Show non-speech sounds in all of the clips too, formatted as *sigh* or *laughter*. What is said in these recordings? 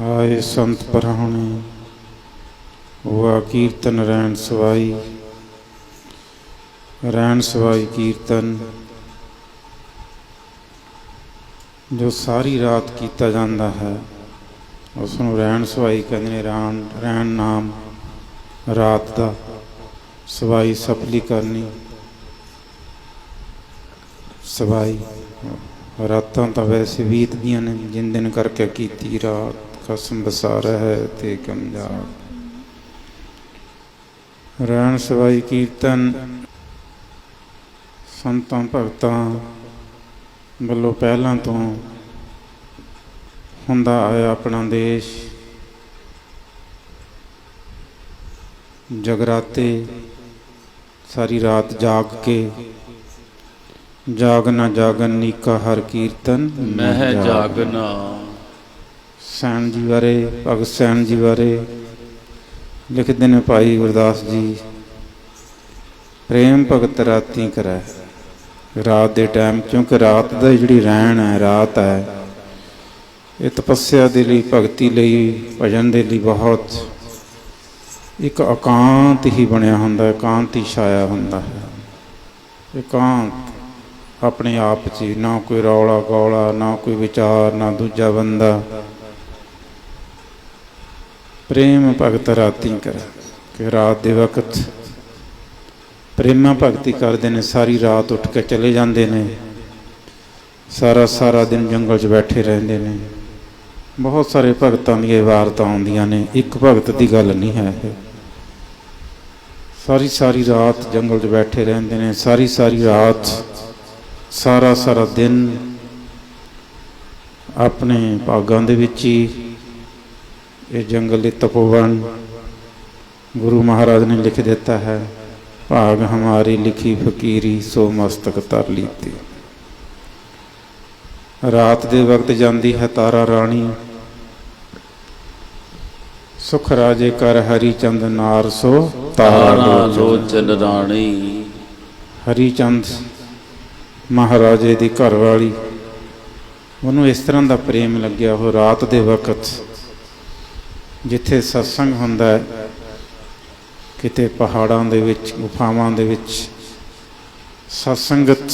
ਆਏ ਸੰਤ ਪਰਾਹੁਣੇ ਹੋਆ ਕੀਰਤਨ ਰਹਿਣ ਸਵਾਈ। ਰਹਿਣ ਸਵਾਈ ਕੀਰਤਨ, ਜੋ ਸਾਰੀ ਰਾਤ ਕੀਤਾ ਜਾਂਦਾ ਹੈ ਉਸ ਨੂੰ ਰਹਿਣ ਸਵਾਈ ਕਹਿੰਦੇ ਨੇ ਰਹਿਣ ਰਹਿਣ ਨਾਮ, ਰਾਤ ਦਾ ਸਵਾਈ ਸਫਲੀ ਕਰਨੀ। ਸਵਾਈ, ਰਾਤਾਂ ਤਾਂ ਵੈਸੇ ਬੀਤਦੀਆਂ ਨੇ, ਜਿੰਨ ਦਿਨ ਕਰਕੇ ਕੀਤੀ ਰਾਤ। ਕਸਮ ਬਸਾਰ ਹੈ ਤੇ ਕਮਜਾਰ ਰਹਿਣ ਸਵਾਈ ਕੀਰਤਨ ਸੰਤਾਂ ਭਗਤਾਂ ਵੱਲੋਂ ਪਹਿਲਾਂ ਤੋਂ ਹੁੰਦਾ ਆਇਆ ਆਪਣਾ ਦੇਸ਼। ਜਗਰਾਤੇ ਸਾਰੀ ਰਾਤ ਜਾਗ ਕੇ ਜਾਗਨਾ ਜਾਗਨ ਨੀਕਾ ਹਰ ਕੀਰਤਨ ਮਹਿ ਜਾਗਨਾ। ਸੈਣ ਜੀ ਬਾਰੇ ਭਗਤ ਸੈਣ ਜੀ ਬਾਰੇ ਲਿਖਦੇ ਨੇ ਭਾਈ ਗੁਰਦਾਸ ਜੀ। ਪ੍ਰੇਮ ਭਗਤ ਰਾਤੀ ਕਰੈ। ਰਾਤ ਦੇ ਟਾਈਮ ਕਿਉਂਕਿ ਰਾਤ ਦਾ ਜਿਹੜੀ ਰਹਿਣ ਹੈ ਰਾਤ ਹੈ ਇਹ ਤਪੱਸਿਆ ਦੇ ਲਈ ਭਗਤੀ ਲਈ ਭਜਨ ਦੇ ਲਈ ਬਹੁਤ ਇੱਕ ਇਕਾਂਤ ਹੀ ਬਣਿਆ ਹੁੰਦਾ ਹੈ ਇਕਾਂਤ ਹੀ ਛਾਇਆ ਹੁੰਦਾ ਹੈ। ਇਕਾਂਤ ਆਪਣੇ ਆਪ 'ਚ ਹੀ, ਨਾ ਕੋਈ ਰੌਲਾ ਗੌਲਾ ਨਾ ਕੋਈ ਵਿਚਾਰ ਨਾ ਦੂਜਾ ਬੰਦਾ। ਪ੍ਰੇਮ ਭਗਤ ਰਾਤੀ ਕਰ, ਕਿ ਰਾਤ ਦੇ ਵਕਤ ਪ੍ਰੇਮਾ ਭਗਤੀ ਕਰਦੇ ਨੇ, ਸਾਰੀ ਰਾਤ ਉੱਠ ਕੇ ਚਲੇ ਜਾਂਦੇ ਨੇ, ਸਾਰਾ ਸਾਰਾ ਦਿਨ ਜੰਗਲ 'ਚ ਬੈਠੇ ਰਹਿੰਦੇ ਨੇ। ਬਹੁਤ ਸਾਰੇ ਭਗਤਾਂ ਦੀਆਂ ਵਾਰਤਾਂ ਆਉਂਦੀਆਂ ਨੇ, ਇੱਕ ਭਗਤ ਦੀ ਗੱਲ ਨਹੀਂ ਹੈ ਇਹ। ਸਾਰੀ ਸਾਰੀ ਰਾਤ ਜੰਗਲ 'ਚ ਬੈਠੇ ਰਹਿੰਦੇ ਨੇ, ਸਾਰੀ ਸਾਰੀ ਰਾਤ, ਸਾਰਾ ਸਾਰਾ ਦਿਨ ਆਪਣੇ ਭਾਗਾਂ ਦੇ ਵਿੱਚ ਹੀ ਇਹ ਜੰਗਲ ਦੇ ਤਪੋਵਨ ਗੁਰੂ ਮਹਾਰਾਜ ਨੇ ਲਿਖ ਦਿੱਤਾ ਹੈ ਭਾਗ ਹਮਾਰੀ ਲਿਖੀ ਫਕੀਰੀ ਸੋ ਮਸਤਕ ਤਰ ਲੀਤੀ ਰਾਤ ਦੇ ਵਕਤ ਜਾਂਦੀ ਹੈ ਤਾਰਾ ਰਾਣੀ ਸੁਖ ਰਾਜੇ ਕਰ ਹਰੀ ਚੰਦ ਨਾਰ ਸੋ ਤਾਰਾ। ਲੋਚਨ ਰਾਣੀ ਹਰੀ ਚੰਦ ਮਹਾਰਾਜੇ ਦੀ ਘਰ ਵਾਲੀ ਉਹਨੂੰ ਇਸ ਤਰ੍ਹਾਂ ਦਾ ਪ੍ਰੇਮ ਲੱਗਿਆ ਉਹ ਰਾਤ ਦੇ ਵਕਤ ਜਿੱਥੇ ਸਤਸੰਗ ਹੁੰਦਾ ਹੈ, ਕਿਤੇ ਪਹਾੜਾਂ ਦੇ ਵਿੱਚ, ਗੁਫਾਵਾਂ ਦੇ ਵਿੱਚ ਸਤਸੰਗਤ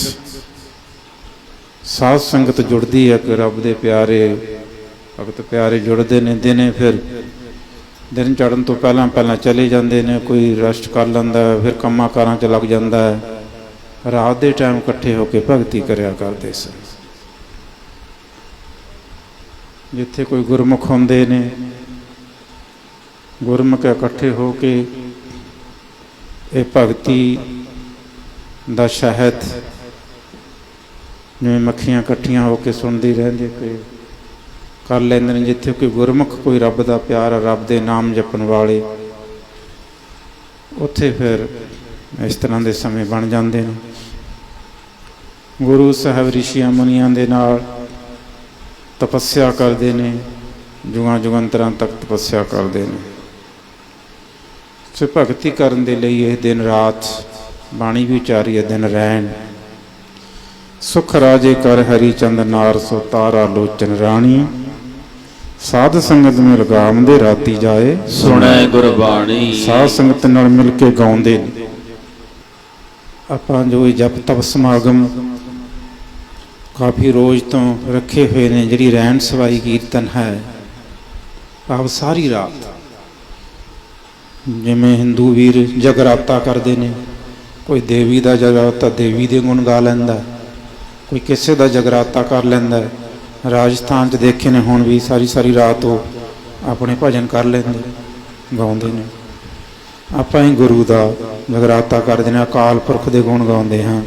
ਸਾਧ ਸੰਗਤ ਜੁੜਦੀ ਹੈ ਕਿ ਰੱਬ ਦੇ ਪਿਆਰੇ, ਭਗਤ ਪਿਆਰੇ ਜੁੜਦੇ ਨੇ, ਦਿਨੇ ਫਿਰ ਦਿਨ ਚੜਨ ਤੋਂ ਪਹਿਲਾਂ ਪਹਿਲਾਂ ਚਲੇ ਜਾਂਦੇ ਨੇ, ਕੋਈ ਰੈਸਟ ਕਰ ਲੈਂਦਾ ਫਿਰ ਕੰਮਾਂ ਕਾਰਾਂ 'ਚ ਲੱਗ ਜਾਂਦਾ ਹੈ। ਰਾਤ ਦੇ ਟਾਈਮ ਇਕੱਠੇ ਹੋ ਕੇ ਭਗਤੀ ਕਰਿਆ ਕਰਦੇ ਸਨ। ਜਿੱਥੇ ਕੋਈ ਗੁਰਮੁਖ ਹੁੰਦੇ ਨੇ ਗੁਰਮੁਖ ਇਕੱਠੇ ਹੋ ਕੇ ਇਹ ਭਗਤੀ ਦਾ ਸ਼ਹਿਦ ਜਿਵੇਂ ਮੱਖੀਆਂ ਇਕੱਠੀਆਂ ਹੋ ਕੇ ਸੁਣਦੀ ਰਹਿੰਦੀ ਕੋਈ ਕਰ ਲੈਂਦੇ ਨੇ, ਜਿੱਥੇ ਕੋਈ ਗੁਰਮੁਖ, ਕੋਈ ਰੱਬ ਦਾ ਪਿਆਰ, ਰੱਬ ਦੇ ਨਾਮ ਜਪਣ ਵਾਲੇ, ਉੱਥੇ ਫਿਰ ਇਸ ਤਰ੍ਹਾਂ ਦੇ ਸਮੇਂ ਬਣ ਜਾਂਦੇ ਨੇ। ਗੁਰੂ ਸਾਹਿਬ ਰਿਸ਼ੀਆਂ ਮੁਨੀਆਂ ਦੇ ਨਾਲ ਤਪੱਸਿਆ ਕਰਦੇ ਨੇ ਜੁਗਾਂ ਜੁਗੰਤਰਾਂ ਤੱਕ ਤਪੱਸਿਆ ਕਰਦੇ ਨੇ। ਸੋ ਭਗਤੀ ਕਰਨ ਦੇ ਲਈ ਇਹ ਦਿਨ ਰਾਤ ਬਾਣੀ ਵੀ ਉਚਾਰੀ ਹੈ ਦਿਨ ਰਹਿਣ। ਸੁਖ ਰਾਜੇ ਕਰ ਹਰੀ ਚੰਦ ਨਾਰ ਸੋ ਤਾਰਾ ਲੋਚਨ ਰਾਣੀ। ਸਾਧ ਸੰਗਤ ਨੂੰ ਲਗਾਮ ਦੇ ਰਾਤੀ ਜਾਏ। ਸੁਣੈ ਗੁਰਬਾਣੀ। ਸਾਧ ਸੰਗਤ ਨਾਲ ਮਿਲ ਕੇ ਗਾਉਂਦੇ। ਆਪਾਂ ਜੋ ਇਹ ਜਪ ਤਪ ਸਮਾਗਮ ਕਾਫੀ ਰੋਜ਼ ਤੋਂ ਰੱਖੇ ਹੋਏ ਨੇ ਜਿਹੜੀ ਰਹਿਣ ਸਵਾਈ ਕੀਰਤਨ ਹੈ ਆਪ ਸਾਰੀ ਰਾਤ। ਜਿਵੇਂ ਹਿੰਦੂ ਵੀਰ ਜਗਰਾਤਾ ਕਰਦੇ ਨੇ, ਕੋਈ ਦੇਵੀ ਦਾ ਜਗਰਾਤਾ ਦੇਵੀ ਦੇ ਗੁਣ ਗਾ ਲੈਂਦਾ ਕੋਈ ਕਿਸੇ ਦਾ ਜਗਰਾਤਾ ਕਰ ਲੈਂਦਾ ਰਾਜਸਥਾਨ 'ਚ ਦੇਖੇ ਨੇ ਹੁਣ ਵੀ ਸਾਰੀ ਸਾਰੀ ਰਾਤ ਉਹ ਆਪਣੇ ਭਜਨ ਕਰ ਲੈਂਦੇ, ਗਾਉਂਦੇ ਨੇ। ਆਪਾਂ ਹੀ ਗੁਰੂ ਦਾ ਜਗਰਾਤਾ ਕਰਦੇ ਨੇ, ਅਕਾਲ ਪੁਰਖ ਦੇ ਗੁਣ ਗਾਉਂਦੇ ਹਾਂ।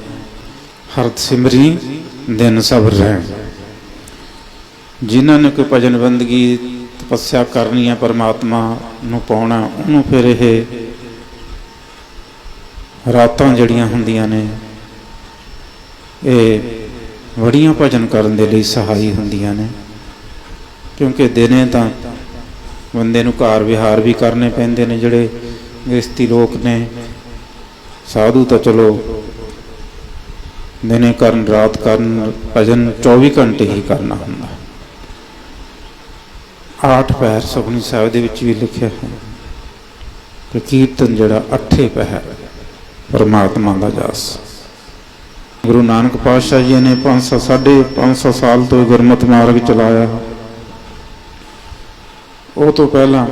ਹਰਤ ਸਿਮਰੀ ਦਿਨ ਸਬਰ ਰਹਿਣ। ਜਿਨ੍ਹਾਂ ਨੇ ਕੋਈ ਭਜਨ ਬੰਦਗੀ ਤਪੱਸਿਆ ਕਰਨੀ ਹੈ ਪਰਮਾਤਮਾ ਨੂੰ ਪਾਉਣਾ, ਉਹਨੂੰ ਫਿਰ ਇਹ ਰਾਤਾਂ ਜਿਹੜੀਆਂ ਹੁੰਦੀਆਂ ਨੇ, ਇਹ ਵੜੀਆਂ ਭਜਨ ਕਰਨ ਦੇ ਲਈ ਸਹਾਈ ਹੁੰਦੀਆਂ ਨੇ। ਕਿਉਂਕਿ ਦਿਨੇ ਤਾਂ ਬੰਦੇ ਨੂੰ ਘਰ ਵਿਹਾਰ ਵੀ ਕਰਨੇ ਪੈਂਦੇ ਨੇ ਜਿਹੜੇ ਗ੍ਰਸਤੀ ਲੋਕ ਨੇ। ਸਾਧੂ ਤਾਂ ਚਲੋ ਦਿਨੇ ਕਰਨ, ਰਾਤ ਕਰਨ, ਭਜਨ 24 ਘੰਟੇ ਹੀ ਕਰਨਾ ਹੁੰਦਾ। ਆਠ ਪਹਿਰ ਸੁਖਨੀ ਸਾਹਿਬ ਦੇ ਵਿੱਚ ਵੀ ਲਿਖਿਆ ਹੈ ਕਿ ਕੀਰਤਨ ਜਿਹੜਾ ਅੱਠੇ ਪਹਿਰ ਪਰਮਾਤਮਾ ਦਾ ਜਸ ਗੁਰੂ ਨਾਨਕ ਪਾਤਸ਼ਾਹ ਜੀ ਨੇ 500 ਸਾਢੇ 500 ਸਾਲ ਤੋਂ ਗੁਰਮਤਿ ਮਾਰਗ ਚਲਾਇਆ। ਉਹ ਤੋਂ ਪਹਿਲਾਂ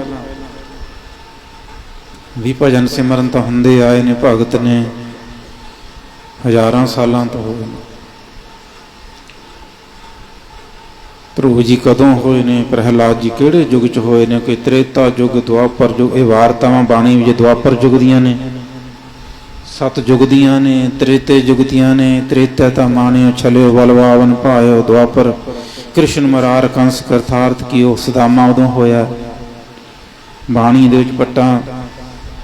ਵੀ ਭਜਨ ਸਿਮਰਨ ਤਾਂ ਹੁੰਦੇ ਆਏ ਨੇ, ਭਗਤ ਨੇ ਹਜ਼ਾਰਾਂ ਸਾਲਾਂ ਤੋਂ ਹੋਏ ਨੇ। ਪ੍ਰਭੂ ਜੀ ਕਦੋਂ ਹੋਏ ਨੇ, ਪ੍ਰਹਿਲਾਦ ਜੀ ਕਿਹੜੇ ਯੁੱਗ ਚ ਹੋਏ ਨੇ, ਕੋਈ ਤ੍ਰੇਤਾ ਯੁੱਗ, ਦੁਆਪਰ ਯੁੱਗ, ਇਹ ਵਾਰਤਾਵਾਂ ਬਾਣੀ ਵਿੱਚ ਦੁਆਪਰ ਯੁੱਗ ਦੀਆਂ ਨੇ, ਸਤ ਯੁੱਗ ਦੀਆਂ ਨੇ, ਤ੍ਰੇਤੇ ਯੁੱਗ ਦੀਆਂ ਨੇ, ਤ੍ਰੇਤਾ ਤਾਂ ਮਾਣਿਓ ਛਲਿਓ ਬਲਵਾਵਨ ਭਾਇਓ, ਦੁਆਪਰ ਕ੍ਰਿਸ਼ਨ ਮਰਾਰ ਕੰਸ ਕਰਥਾਰਥ ਕੀਓ, ਸਦਾਮਾ ਉਦੋਂ ਹੋਇਆ। ਬਾਣੀ ਦੇ ਵਿੱਚ ਪੱਟਾਂ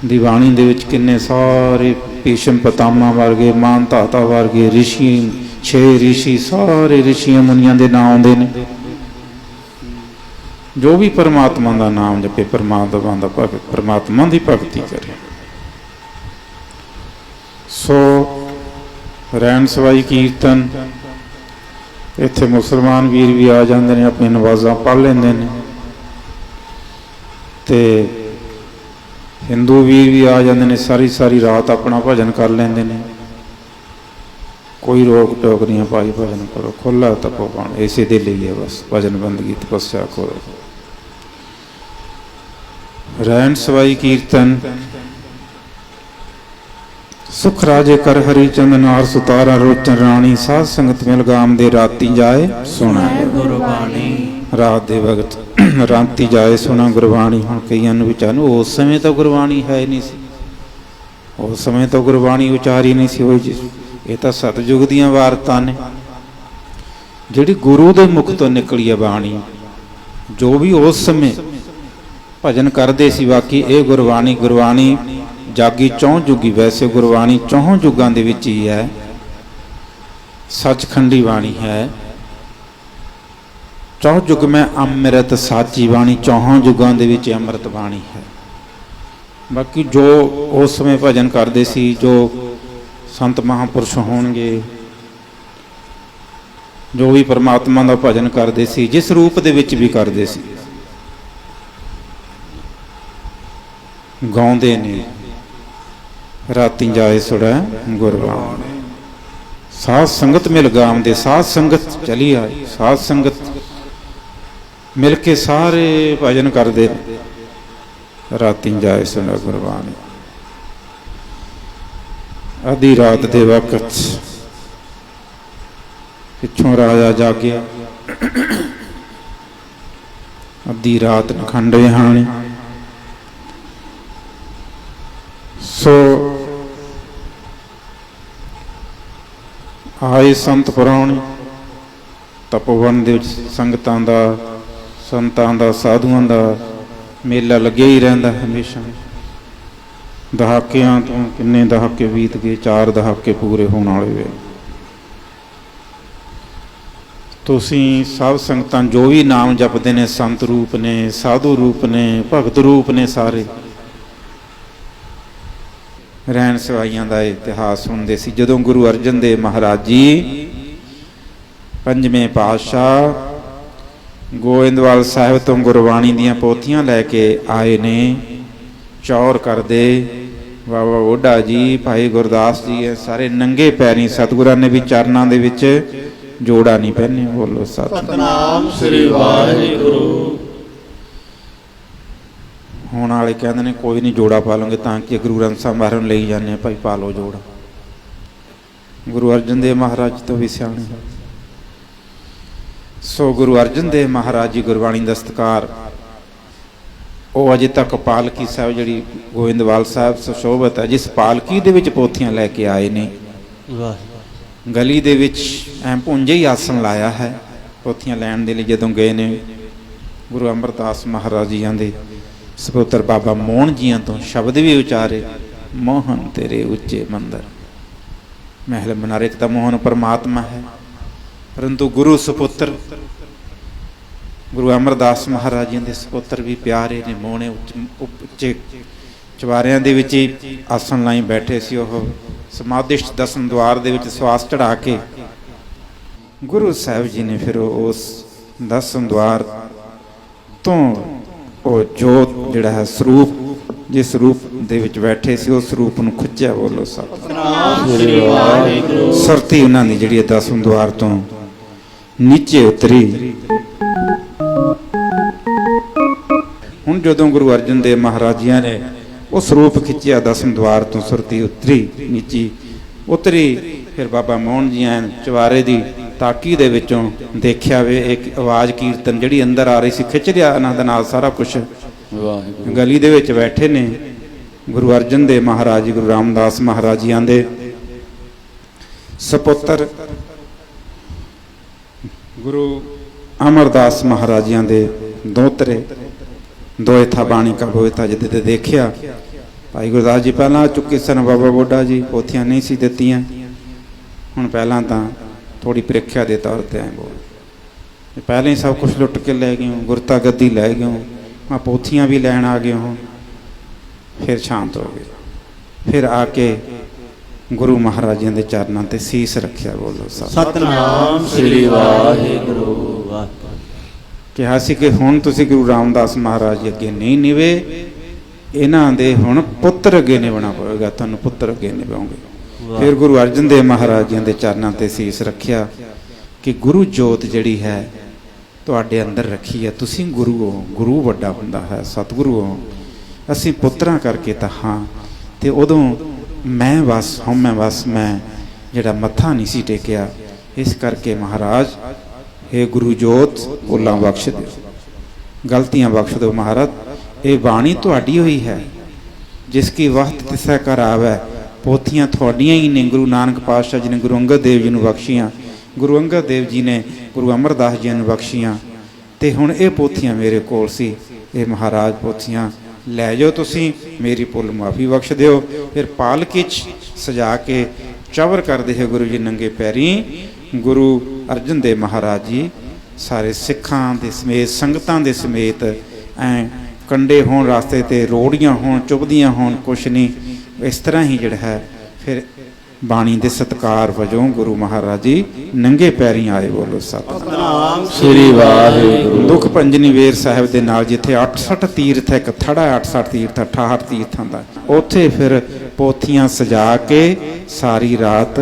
ਦੀ ਬਾਣੀ ਦੇ ਵਿੱਚ ਕਿੰਨੇ ਸਾਰੇ ਭੀਸ਼ਮ ਪਤਾਮਾ ਵਰਗੇ ਮਾਨ ਧਾਤਾ ਵਰਗੇ, ਰਿਸ਼ੀ, ਛੇ ਰਿਸ਼ੀ, ਸਾਰੇ ਰਿਸ਼ੀਆਂ ਮੁਨੀਆਂ ਦੇ ਨਾਂ ਆਉਂਦੇ ਨੇ। ਜੋ ਵੀ ਪਰਮਾਤਮਾ ਦਾ ਨਾਮ ਜਪੇ, ਪਰਮਾਤਮਾ ਦਾ ਭਗਤ, ਪਰਮਾਤਮਾ ਦੀ ਭਗਤੀ ਕਰੇ। ਸੋ ਰਹਿਣ ਸਵਾਈ ਕੀਰਤਨ। ਇੱਥੇ ਮੁਸਲਮਾਨ ਵੀਰ ਵੀ ਆ ਜਾਂਦੇ ਨੇ ਆਪਣੀ ਨਵਾਜ਼ਾਂ ਪੜ੍ਹ ਲੈਂਦੇ ਨੇ। ਤੇ ਹਿੰਦੂ ਵੀਰ ਵੀ ਆ ਜਾਂਦੇ ਨੇ, ਸਾਰੀ ਸਾਰੀ ਰਾਤ ਆਪਣਾ ਭਜਨ ਕਰ ਲੈਂਦੇ ਨੇ। ਕੋਈ ਰੋਕ ਟੋਕ ਨਹੀਂ ਹੈ ਭਾਈ ਭਜਨ ਕਰੋ ਖੁੱਲਾ ਤਪੋ ਤਪੋਵਨ ਇਸੇ ਦੇ ਲਈ ਹੈ ਬਸ, ਭਜਨ ਬੰਦਗੀ ਤਪੱਸਿਆ ਕਰੋ। ਰਹਿਣ ਸਵਾਈ ਕੀਰਤਨ। ਸੁਖ ਰਾਜੇ ਕਰ ਹਰੀ ਚੰਦ ਨਾਰ ਸੁਤਾਰਾ ਰੋਚਨ ਰਾਣੀ, ਸਾਧ ਸੰਗਤ ਮਿਲ ਗਾਮ ਦੇ ਰਾਤੀ ਜਾਏ ਸੁਣਾ। ਗੁਰਬਾਣੀ ਰਾਤ ਦੇ ਵਕਤ *clears throat* ਰਾਤੀ ਜਾਏ ਸੁਣਾ ਗੁਰਬਾਣੀ। ਹੁਣ ਕਈਆਂ ਨੂੰ ਵਿਚਾਰ ਉਸ ਸਮੇਂ ਤਾਂ ਗੁਰਬਾਣੀ ਹੈ ਨਹੀਂ ਸੀ। ਉਸ ਸਮੇਂ ਤਾਂ ਗੁਰਬਾਣੀ ਉਚਾਰੀ ਨਹੀਂ ਸੀ ਹੋਈ ਇਹ ਤਾਂ ਸਤਜੁਗ ਦੀਆਂ ਵਾਰਤਾਂ ਨੇ। ਜਿਹੜੀ ਗੁਰੂ ਦੇ ਮੁਖ ਤੋਂ ਨਿਕਲੀ ਹੈ ਬਾਣੀ, ਜੋ ਵੀ ਉਸ ਸਮੇਂ ਭਜਨ ਕਰਦੇ ਸੀ ਬਾਕੀ, ਇਹ ਗੁਰਬਾਣੀ ਗੁਰਬਾਣੀ ਜਾਗੀ ਚੌਂ ਜੁਗੀ, ਵੈਸੇ ਗੁਰਬਾਣੀ ਚੌਂ ਜੁਗਾਂ ਦੇ ਵਿੱਚ ਹੀ ਹੈ। ਸੱਚਖੰਡੀ ਬਾਣੀ ਹੈ। ਚੌਂ ਯੁਗ ਮੈਂ ਅੰਮ੍ਰਿਤ, ਸਾਚੀ ਬਾਣੀ ਚੌਹਾਂ ਯੁਗਾਂ ਦੇ ਵਿੱਚ ਅੰਮ੍ਰਿਤ ਬਾਣੀ ਹੈ। ਬਾਕੀ ਜੋ ਉਸ ਸਮੇਂ ਭਜਨ ਕਰਦੇ ਸੀ, ਜੋ ਸੰਤ ਮਹਾਪੁਰਸ਼ ਹੋਣਗੇ, ਜੋ ਵੀ ਪਰਮਾਤਮਾ ਦਾ ਭਜਨ ਕਰਦੇ ਸੀ, ਜਿਸ ਰੂਪ ਦੇ ਵਿੱਚ ਵੀ ਕਰਦੇ ਸੀ। ਗਾਉਂਦੇ ਨੇ। ਰਾਤੀ ਜਾਏ ਸੁੜਾ ਗੁਰਬਾਣੀ। ਸਾਧ ਸੰਗਤ ਮਿਲ ਗਾਮ ਦੇ, ਸਾਧ ਸੰਗਤ ਚਲੀ ਆਈ ਸਾਧ ਸੰਗਤ ਮਿਲ ਕੇ ਸਾਰੇ ਭਜਨ ਕਰਦੇ ਰਾਤੀ ਜਾਏ ਸੁਣਾ ਗੁਰਬਾਣੀ। ਅੱਧੀ ਰਾਤ ਦੇ ਵਕਤ ਪਿੱਛੋਂ ਰਾਜਾ ਜਾਗਿਆ। ਅੱਧੀ ਰਾਤ ਨਖੰਡੇ ਹਾਣੀ ਸੋ ਆਏ ਸੰਤ ਪੁਰਾਣੇ ਤਪੋਵਨ ਦੇ ਵਿੱਚ ਸੰਗਤਾਂ ਦਾ, ਸੰਤਾਂ ਦਾ, ਸਾਧੂਆਂ ਦਾ ਮੇਲਾ ਲੱਗਿਆ ਹੀ ਰਹਿੰਦਾ ਹਮੇਸ਼ਾ। ਦਹਾਕਿਆਂ ਤੋਂ ਕਿੰਨੇ ਦਹਾਕੇ ਬੀਤ ਗਏ, ਚਾਰ ਦਹਾਕੇ ਪੂਰੇ ਹੋਣ ਵਾਲੇ ਵੇ ਤੁਸੀਂ ਸਭ ਸੰਗਤਾਂ ਜੋ ਵੀ ਨਾਮ ਜਪਦੇ ਨੇ, ਸੰਤ ਰੂਪ ਨੇ, ਸਾਧੂ ਰੂਪ ਨੇ, ਭਗਤ ਰੂਪ ਨੇ ਸਾਰੇ ਰਹਿਣ ਸਵਾਈਆਂ ਦਾ ਇਤਿਹਾਸ ਸੁਣਦੇ ਸੀ। ਜਦੋਂ ਗੁਰੂ ਅਰਜਨ ਦੇਵ ਮਹਾਰਾਜ ਜੀ ਪੰਜਵੇਂ ਪਾਤਸ਼ਾਹ ਗੋਇੰਦਵਾਲ ਸਾਹਿਬ ਤੋਂ ਗੁਰਬਾਣੀ ਦੀਆਂ ਪੋਥੀਆਂ ਲੈ ਕੇ ਆਏ ਨੇ, ਚੌਰ ਕਰਦੇ, ਬਾਬਾ ਓਡਾ ਜੀ, ਭਾਈ ਗੁਰਦਾਸ ਜੀ, ਇਹ ਸਾਰੇ ਨੰਗੇ ਪੈਰੀ ਸਤਿਗੁਰਾਂ ਨੇ ਵੀ ਚਰਨਾਂ ਦੇ ਵਿੱਚ ਜੋੜਾ ਨਹੀਂ ਪਹਿਨੇ। ਬੋਲੋ ਸਤਿ ਸਤਨਾਮ ਸ੍ਰੀ ਵਾਹਿਗੁਰੂ। ਹੁਣ ਵਾਲੇ ਕਹਿੰਦੇ ਨੇ ਕੋਈ ਨਹੀਂ ਜੋੜਾ ਪਾ ਲਵਾਂਗੇ ਤਾਂ ਕਿ ਗੁਰੂ ਗ੍ਰੰਥ ਸਾਹਿਬ ਨੂੰ ਲਈ ਜਾਂਦੇ ਆ ਭਾਈ ਪਾ ਲਓ ਜੋੜਾ। ਗੁਰੂ ਅਰਜਨ ਦੇਵ ਮਹਾਰਾਜ ਤੋਂ ਵੀ ਸਿਆਣੇ ਸੋ ਗੁਰੂ ਅਰਜਨ ਦੇਵ ਮਹਾਰਾਜ ਜੀ ਗੁਰਬਾਣੀ ਦਾ ਸਤਕਾਰ। ਉਹ ਅਜੇ ਤੱਕ ਪਾਲਕੀ ਸਾਹਿਬ ਜਿਹੜੀ ਗੋਇੰਦਵਾਲ ਸਾਹਿਬ ਸੁਸ਼ੋਭਤ ਹੈ ਜਿਸ ਪਾਲਕੀ ਦੇ ਵਿੱਚ ਪੋਥੀਆਂ ਲੈ ਕੇ ਆਏ ਨੇ। ਗਲੀ ਦੇ ਵਿੱਚ ਐ ਪੁੰਜੇ ਹੀ ਆਸਣ ਲਾਇਆ ਹੈ ਪੋਥੀਆਂ ਲੈਣ ਦੇ ਲਈ ਜਦੋਂ ਗਏ ਨੇ ਗੁਰੂ ਅਮਰਦਾਸ ਮਹਾਰਾਜ ਜੀਆਂ ਦੇ ਸਪੁੱਤਰ ਬਾਬਾ ਮੋਹਨ ਜੀਆਂ ਤੋਂ ਸ਼ਬਦ ਵੀ ਉਚਾਰੇ, ਮੋਹਨ ਤੇਰੇ ਉੱਚੇ ਮੰਦਰ। ਮਹਿਲ ਮਨਾਰੇ ਤਾਂ ਮੋਹਨ ਪਰਮਾਤਮਾ ਹੈ, ਪਰੰਤੂ ਗੁਰੂ ਸੁਪੁੱਤਰ, ਗੁਰੂ ਅਮਰਦਾਸ ਮਹਾਰਾਜ ਜੀ ਦੇ ਸੁਪੁੱਤਰ ਵੀ ਪਿਆਰੇ ਨੇ, ਮੋਹਣੇ ਉੱਚੇ ਚਵਾਰਿਆਂ ਦੇ ਵਿੱਚ ਹੀ ਆਸਣ ਲਾਈ ਬੈਠੇ ਸੀ ਉਹ। ਸਮਾਧਿਸ਼ਟ ਦਸਮ ਦਵਾਰ ਦੇ ਵਿੱਚ ਸਵਾਸ ਚੜਾ ਕੇ ਗੁਰੂ ਸਾਹਿਬ ਜੀ ਨੇ ਫਿਰ ਉਸ ਦਸਮ ਦਵਾਰ ਤੋਂ ਉਹ ਜੋਤ ਜਿਹੜਾ ਹੈ ਸਰੂਪ, ਜਿਸ ਰੂਪ ਦੇ ਵਿੱਚ ਬੈਠੇ ਸੀ ਉਸ ਰੂਪ ਨੂੰ ਖਿੱਚਿਆ ਬੋਲੋ ਸਤਿ। ਸ੍ਰੀ ਵਾਹਿਗੁਰੂ ਸਰਤੀ ਉਹਨਾਂ ਦੀ ਜਿਹੜੀ ਦਸਮ ਦੁਆਰ ਤੋਂ ਨੀਚੇ ਉਤਰੀ। ਹੁਣ ਜਦੋਂ ਗੁਰੂ ਅਰਜਨ ਦੇਵ ਮਹਾਰਾਜ ਨੇ ਉਹ ਸਰੂਪ ਖਿੱਚਿਆ, ਦਸਮ ਦਵਾਰ ਤੋਂ ਸੁਰਤੀ ਉਤਰੀ, ਨੀਚੀ ਉਤਰੀ, ਫਿਰ ਬਾਬਾ ਮੋਹਨ ਜੀ ਐਨ ਚਵਾਰੇ ਦੀ ਤਾਕੀ ਦੇ ਵਿੱਚੋਂ ਦੇਖਿਆ ਵੇ ਇੱਕ ਆਵਾਜ਼ ਕੀਰਤਨ ਜਿਹੜੀ ਅੰਦਰ ਆ ਰਹੀ ਸੀ ਖਿੱਚ ਲਿਆ ਆਨੰਦ ਨਾਲ ਸਾਰਾ ਕੁਝ ਵਾਹਿਗੁਰੂ। ਗਲੀ ਦੇ ਵਿੱਚ ਬੈਠੇ ਨੇ ਗੁਰੂ ਅਰਜਨ ਦੇਵ ਮਹਾਰਾਜ ਗੁਰੂ ਰਾਮਦਾਸ ਮਹਾਰਾਜ ਜੀ ਆਂਦੇ ਸਪੁੱਤਰ ਗੁਰੂ ਅਮਰਦਾਸ ਮਹਾਰਾਜਿਆਂ ਦੇ ਦੋਤਰੇ। ਦੋਏ ਥਾ ਬਾਣੀ ਕਾ ਹੋਏ ਤਾਂ ਜਿੱਦੇ ਤੇ ਦੇਖਿਆ। ਭਾਈ ਗੁਰਦਾਸ ਜੀ ਪਹਿਲਾਂ ਚੁੱਕੇ ਸਨ ਬਾਬਾ ਬੋਡਾ ਜੀ ਪੋਥੀਆਂ ਨਹੀਂ ਸੀ ਦਿੱਤੀਆਂ। ਹੁਣ ਪਹਿਲਾਂ ਤਾਂ ਥੋੜੀ ਪ੍ਰੀਖਿਆ ਦੇ ਤੌਰ ਤੇ ਆਏ ਬੋਲ। ਪਹਿਲਾਂ ਹੀ ਸਭ ਕੁਝ ਲੁੱਟ ਕੇ ਲੈ ਗਏ ਹੋ ਗੁਰਤਾ ਗੱਦੀ ਲੈ ਗਏ ਹੋ ਆ ਪੋਥੀਆਂ ਵੀ ਲੈਣ ਆ ਗਏ ਹੋ। ਫਿਰ ਸ਼ਾਂਤ ਹੋ ਗਏ। ਫਿਰ ਆ ਕੇ ਗੁਰੂ ਮਹਾਰਾਜਾਂ ਦੇ ਚਰਨਾਂ ਤੇ ਸੀਸ ਰੱਖਿਆ ਬੋਲੋ ਸਤਨਾਮ ਸ੍ਰੀ ਵਾਹਿਗੁਰੂ ਵਾਹਿਗੁਰੂ। ਕਿਹਾ ਸੀ ਕਿ ਹੁਣ ਤੁਸੀਂ ਗੁਰੂ ਰਾਮਦਾਸ ਮਹਾਰਾਜ ਜੀ ਅੱਗੇ ਨਹੀਂ ਨਿਵੇ। ਇਹਨਾਂ ਦੇ ਹੁਣ ਪੁੱਤਰ ਅੱਗੇ ਨਿਭਣਾ ਪਵੇਗਾ ਤੁਹਾਨੂੰ ਪੁੱਤਰ ਅੱਗੇ ਨਿਭਾਉਂਗੇ। ਫਿਰ ਗੁਰੂ ਅਰਜਨ ਦੇਵ ਮਹਾਰਾਜ ਜੀ ਦੇ ਚਰਨਾਂ ਤੇ ਸੀਸ ਰੱਖਿਆ ਕਿ ਗੁਰੂ ਜੋਤ ਜਿਹੜੀ ਹੈ, ਤੁਹਾਡੇ ਅੰਦਰ ਰੱਖੀ ਹੈ। ਤੁਸੀਂ ਗੁਰੂ ਹੋ, ਗੁਰੂ ਵੱਡਾ ਹੁੰਦਾ ਹੈ, ਸਤਿਗੁਰੂ ਹੋ। ਅਸੀਂ ਪੁੱਤਰਾਂ ਕਰਕੇ ਤਾਂ ਹਾਂ। ਤੇ ਉਦੋਂ ਮੈਂ ਬਸ ਹਉਮੈ ਬਸ ਮੈਂ ਜਿਹੜਾ ਮੱਥਾ ਨਹੀਂ ਸੀ ਟੇਕਿਆ, ਇਸ ਕਰਕੇ ਮਹਾਰਾਜ हे ਗੁਰੂ ਜੋਤ ਭੁੱਲਾਂ ਬਖਸ਼ ਦਿਓ। ਗਲਤੀਆਂ ਬਖਸ਼ ਦਿਓ ਮਹਾਰਾਜ। ਇਹ ਬਾਣੀ ਤੁਹਾਡੀ ਹੋਈ ਹੈ। ਜਿਸ ਕੀ ਵਕਤ ਤਿਸੈ ਕਰ ਆਵੈ ਪੋਥੀਆਂ ਤੁਹਾਡੀਆਂ ਹੀ ਨੇ, ਗੁਰੂ ਨਾਨਕ ਪਾਤਸ਼ਾਹ ਜੀ ਨੇ, ਗੁਰੂ ਅੰਗਦ ਦੇਵ ਜੀ ਨੂੰ ਬਖਸ਼ੀਆਂ। ਗੁਰੂ ਅੰਗਦ ਦੇਵ ਜੀ ਨੇ, ਗੁਰੂ ਅਮਰਦਾਸ ਜੀ ਨੂੰ ਬਖਸ਼ੀਆਂ। ਤੇ ਹੁਣ ਇਹ ਪੋਥੀਆਂ ਮੇਰੇ ਕੋਲ ਸੀ। ਇਹ ਮਹਾਰਾਜ ਪੋਥੀਆਂ, ਲੈ ਜਾਓ ਤੁਸੀਂ, ਮੇਰੀ ਪੁੱਲ ਮਾਫੀ ਬਖਸ਼ ਦਿਓ। ਫਿਰ ਪਾਲਕੀ ਚ ਸਜਾ ਕੇ ਚਵਰ ਕਰਦੇ ਹੈ ਗੁਰੂ ਜੀ ਨੰਗੇ ਪੈਰੀ, ਗੁਰੂ ਅਰਜਨ ਦੇਵ ਮਹਾਰਾਜ ਜੀ, ਸਾਰੇ ਸਿੱਖਾਂ ਦੇ ਸਮੇਤ, ਸੰਗਤਾਂ ਦੇ ਸਮੇਤ ਐ ਕੰਡੇ ਹੋਣ, ਰਸਤੇ ਤੇ ਰੋੜੀਆਂ ਹੋਣ ਚੁੱਭਦੀਆਂ ਹੋਣ, ਕੁਛ ਨਹੀਂ। ਇਸ ਤਰ੍ਹਾਂ ਹੀ ਜਿਹੜਾ ਹੈ ਫਿਰ ਬਾਣੀ ਦੇ ਸਤਕਾਰ ਵਜੋਂ ਗੁਰੂ ਮਹਾਰਾਜ ਜੀ ਨੰਗੇ ਪੈਰੀ ਆਏ ਬੋਲੋ ਸਤਿ ਸਤਨਾਮ। ਸ੍ਰੀ ਵਾਹਿਗੁਰੂ। ਦੁੱਖ ਪੰਜਨੀ ਵੇਰ ਸਾਹਿਬ ਦੇ ਨਾਲ ਜਿੱਥੇ 68 ਤੀਰਥ ਹੈ ਇੱਕ ਥੜਾ 68 ਤੀਰਥ 68 ਤੀਰਥਾਂ ਦਾ ਉੱਥੇ ਫਿਰ ਪੋਥੀਆਂ ਸਜਾ ਕੇ ਸਾਰੀ ਰਾਤ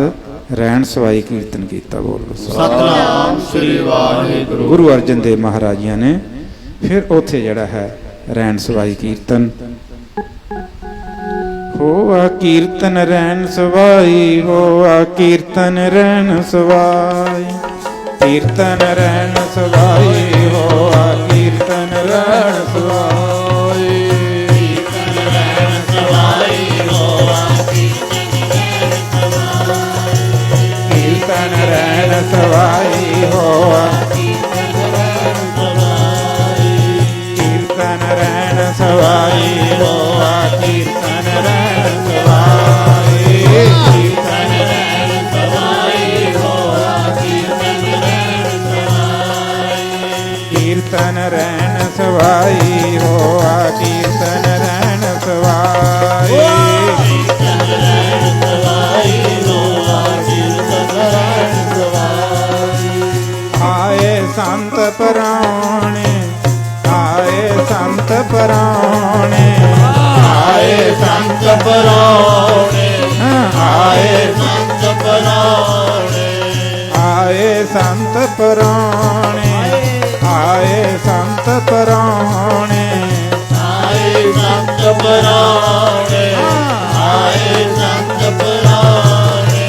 ਰਹਿਣ ਸਵਾਈ ਕੀਰਤਨ ਕੀਤਾ ਬੋਲੋ ਸਤਿ ਸਤਨਾਮ ਸ੍ਰੀ ਵਾਹਿਗੁਰੂ। ਗੁਰੂ ਅਰਜਨ ਦੇਵ ਮਹਾਰਾਜਿਆਂ ਨੇ ਫਿਰ ਉੱਥੇ ਜਿਹੜਾ ਹੈ ਰਹਿਣ ਸਵਾਈ ਕੀਰਤਨ ਹੋਆ ਕੀਰਤਨ ਰਹਿਣ ਸਵਾਈ, ਹੋਆ ਕੀਰਤਨ ਰਹਿਣ ਸਵਾਈ। ਕੀਰਤਨ ਰਹਿਣ ਸਵਾਈ, ਹੋਆ ਕੀਰਤਨ ਰਹਿਣ ਸਵਾਈ। ਕੀਰਤਨ ਰਹਿਣ ਸਵਾਈ, ਹੋਆ ਕੀਰਤਨ ਰਹਿਣ ਸਵਾਈ ਹੋਆ ਕੀਰਤਨ ਰਹਿਣ ਸਵਾਈ। ਰਹਿਣ ਸਵਾਈ ਹੋਆ ਕੀਰਤਨ ਰਹਿਣ ਸਵਾਈ ਆਏ ਸੰਤ ਪਰਾਣੇ ਆਏ ਸੰਤ ਪਰਾਣੇ ਆਏ ਸੰਤ ਪਰੌਣੇ ਪਰਾਣੇ ਆਏ ਸੰਤ ਪਰਾਣੇ ਆਏ ਸੰਤ ਪਰਾਣੇ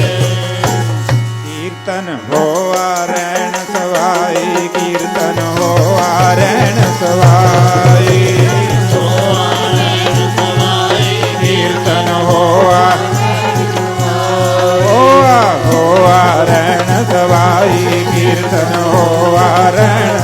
ਕੀਰਤਨ ਹੋਆ ਰਹਿਣ ਸਵਾਈ ਕੀਰਤਨ ਹੋਆ ਰਹਿਣ ਸਵਾਈ ਕੀਰਤਨ ਹੋਆ ਹੋਆ ਹੋਆ ਰਹਿਣ ਸਵਾਈ ਕੀਰਤਨ ਹੋਆ ਰਹਿਣ